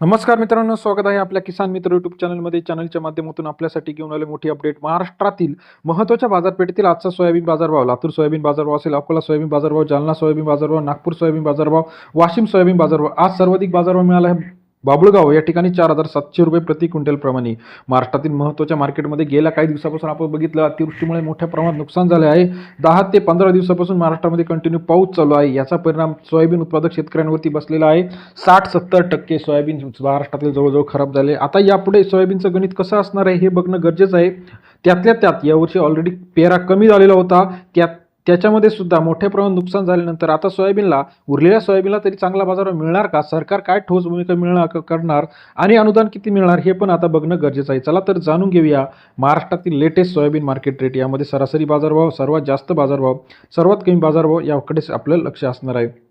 नमस्कार मित्रांनो स्वागत आहे आपल्या किसान मित्र युट्यूब चॅनलमध्ये चॅनलच्या माध्यमातून आपल्यासाठी घेऊन आले मोठी अपडेट महाराष्ट्रातील महत्त्वाच्या बाजारपेठेतील आजचा सोयाबीन बाजारभाव. लातूर सोयाबीन बाजारभाव असेल अकोला सोयाबीन बाजारभाव जालना सोयाबीन बाजारभाव नागपूर सोयाबीन बाजारभाव वाशिम सोयाबीन बाजारभाव. आज सर्वाधिक बाजारभाव मिळाला आहे. बाबुळगाव या ठिकाणी चार हजार सातशे रुपये प्रति क्विंटलप्रमाणे महाराष्ट्रातील महत्त्वाच्या मार्केटमध्ये गेल्या काही दिवसापासून आपण बघितलं अतिवृष्टीमुळे मोठ्या प्रमाणात नुकसान झाले आहे. दहा ते पंधरा दिवसापासून महाराष्ट्रामध्ये कंटिन्यू पाऊस चालू आहे. याचा परिणाम सोयाबीन उत्पादक शेतकऱ्यांवरती बसलेला आहे. साठ सत्तर टक्के सोयाबीन महाराष्ट्रातील जवळजवळ खराब झाले. आता यापुढे सोयाबीनचं गणित कसं असणार आहे हे बघणं गरजेचं आहे. त्यातल्या त्यात यावर्षी ऑलरेडी पेरा कमी झालेला होता. त्यात त्याच्यामध्ये सुद्धा मोठ्या प्रमाणात नुकसान झाल्यानंतर आता सोयाबीनला उरलेल्या सोयाबीनला तरी चांगला बाजार मिळणार का? सरकार काय ठोस भूमिका मिळणार करणार? आणि अनुदान किती मिळणार हे पण आता बघणं गरजेचं आहे. चला तर जाणून घेऊया महाराष्ट्रातील लेटेस्ट सोयाबीन मार्केट रेट यामध्ये सरासरी बाजारभाव सर्वात जास्त बाजारभाव सर्वात कमी बाजारभाव याकडेच आपलं लक्ष असणार आहे.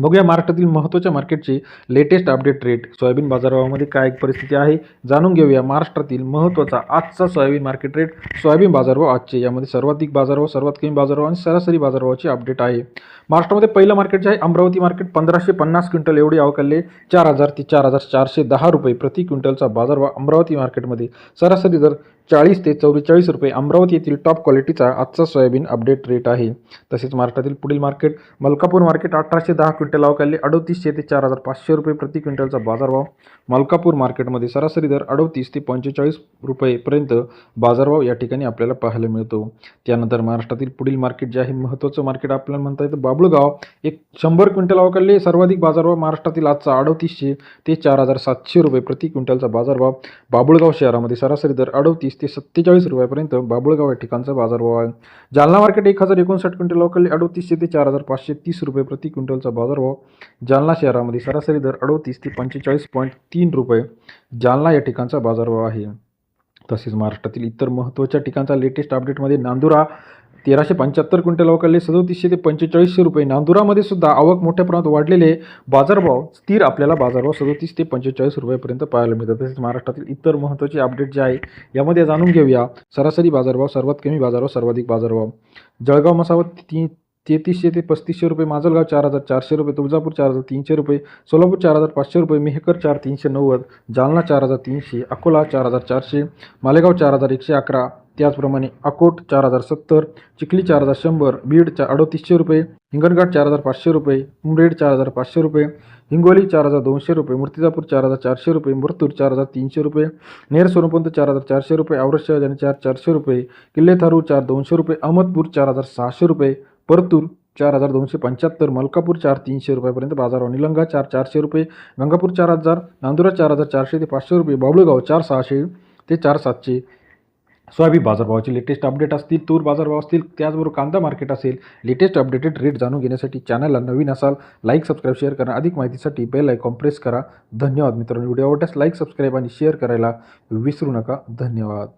बघूया महाराष्ट्रातील महत्त्वाच्या मार्केटचे लेटेस्ट अपडेट रेट सोयाबीन बाजारभावामध्ये काय परिस्थिती आहे जाणून घेऊया महाराष्ट्रातील महत्त्वाचा आजचा सोयाबीन मार्केट रेट सोयाबीन बाजारभाव आजचे यामध्ये सर्वाधिक बाजारभाव सर्वात कमी बाजारभाव आणि सरासरी बाजारभावाची अपडेट आहे. महाराष्ट्रामध्ये पहिलं मार्केट जे आहे अमरावती मार्केट पंधराशे पन्नास क्विंटल एवढी अवकालले चार हजार ते चार हजार चारशे दहा रुपये प्रति क्विंटलचा बाजारभाव अमरावती मार्केटमध्ये सरासरी दर चाळीस ते चौवेचाळीस रुपये अमरावती येथील टॉप क्वालिटीचा आजचा सोयाबीन अपडेट रेट आहे. तसेच महाराष्ट्रातील पुढील मार्केट मलकापूर मार्केट अठराशे दहा क्विंटल क्विंटल अवकाली अडतीसशे ते चार हजार पाचशे रुपये प्रति क्विंटलचा बाजारभाव. मलकापूर मार्केटमध्ये सरासरी दर अडतीस ते पंचेचाळीस रुपयेपर्यंत बाजारभाव या ठिकाणी आपल्याला पाहायला मिळतो. त्यानंतर महाराष्ट्रातील पुढील मार्केट जे आहे महत्त्वाचं मार्केट आपल्याला म्हणता येतं बाबुळगाव. एक शंभर क्विंटल अवकालले सर्वाधिक बाजारभाव महाराष्ट्रातील आजचा अडतीसशे ते चार हजार सातशे रुपये प्रति क्विंटलचा बाजारभाव. बाबुळगाव शहरामध्ये सरासरी दर अडतीस ते सत्तेचाळीस रुपयापर्यंत बाबुळगाव या ठिकाणचा बाजारभाव आहे. जालना मार्केट एक हजार एकोणसाठ क्विंटल अवकाली अडतीसशे ते चार हजार पाचशे तीस रुपये प्रति क्विंटलचा बाजार बाजारभाव जालना शहरामध्ये सरासरी दर अडोतीस ते पंचेचाळीस पॉईंट तीन रुपये जालना या ठिकाणचा बाजारभाव आहे. तसेच महाराष्ट्रातील इतर महत्त्वाच्या ठिकाणचा लेटेस्ट अपडेटमध्ये नांदुरा. तेराशे पंच्याहत्तर क्विंटल अवकालले सदोतीसशे ते पंचेचाळीसशे रुपये. नांदुरामध्ये सुद्धा आवक मोठ्या प्रमाणात वाढलेले बाजारभाव स्थिर आपल्याला बाजारभाव सदोतीस ते पंचेचाळीस रुपयेपर्यंत पाहायला मिळतात. तसेच महाराष्ट्रातील इतर महत्त्वाचे अपडेट जे आहे यामध्ये जाणून घेऊया. सरासरी बाजारभाव सर्वात कमी बाजारभाव सर्वाधिक बाजारभाव. जळगाव मसावत ती तेहतीसशे ते पस्तीसशे रुपये माजलगाव चार हजार चारशे रुपये तुळजापूर चार हजार तीनशे रुपये सोलापूर चार हजार पाचशे रुपये मेहकर चार तीनशे नव्वद जालना चार हजार तीनशे अकोला चार हजार चारशे मालेगाव चार हजार एकशे अकरा त्याचप्रमाणे अकोट चार हजार सत्तर चिखली चार हजार शंभर बीड चा अडतीसशे रुपये हिंगणघाट चार हजार पाचशे रुपये उमरेड चार हजार पाचशे रुपये हिंगोली चार हजार दोनशे रुपये मूर्तिजापूर चार हजार चारशे रुपये मुरतूर चार हजार तीनशे रुपये नेर सोनपंत चार हजार चारशे रुपये औरत आणि चार चारशे रुपये किल्ले थारू चार दोनशे रुपये अहमदपूर चार हजार सहाशे रुपये परतूर चार हजार दोनशे पंच्याहत्तर मलकापूर चार तीनशे रुपयापर्यंत बाजारभाव निलंगा चार चारशे रुपये गंगापूर चार हजार नांदुरा चार हजार चारशे ते पाचशे रुपये बाबुळगाव चार सहाशे ते चार सातशे. सोयाबीन बाजारभावाचे लेटेस्ट अपडेट असतील तूर बाजारभाव असतील त्याचबरोबर कांदा मार्केट असेल लेटेस्ट अपडेटेड रेट जाणून घेण्यासाठी चॅनलला नवीन असाल लाईक सबस्क्राईब शेअर करा अधिक माहितीसाठी बेल आयकॉन प्रेस करा. धन्यवाद मित्रांनो व्हिडिओ आवडल्यास लाईक सबस्क्राईब आणि शेअर करायला विसरू नका. धन्यवाद.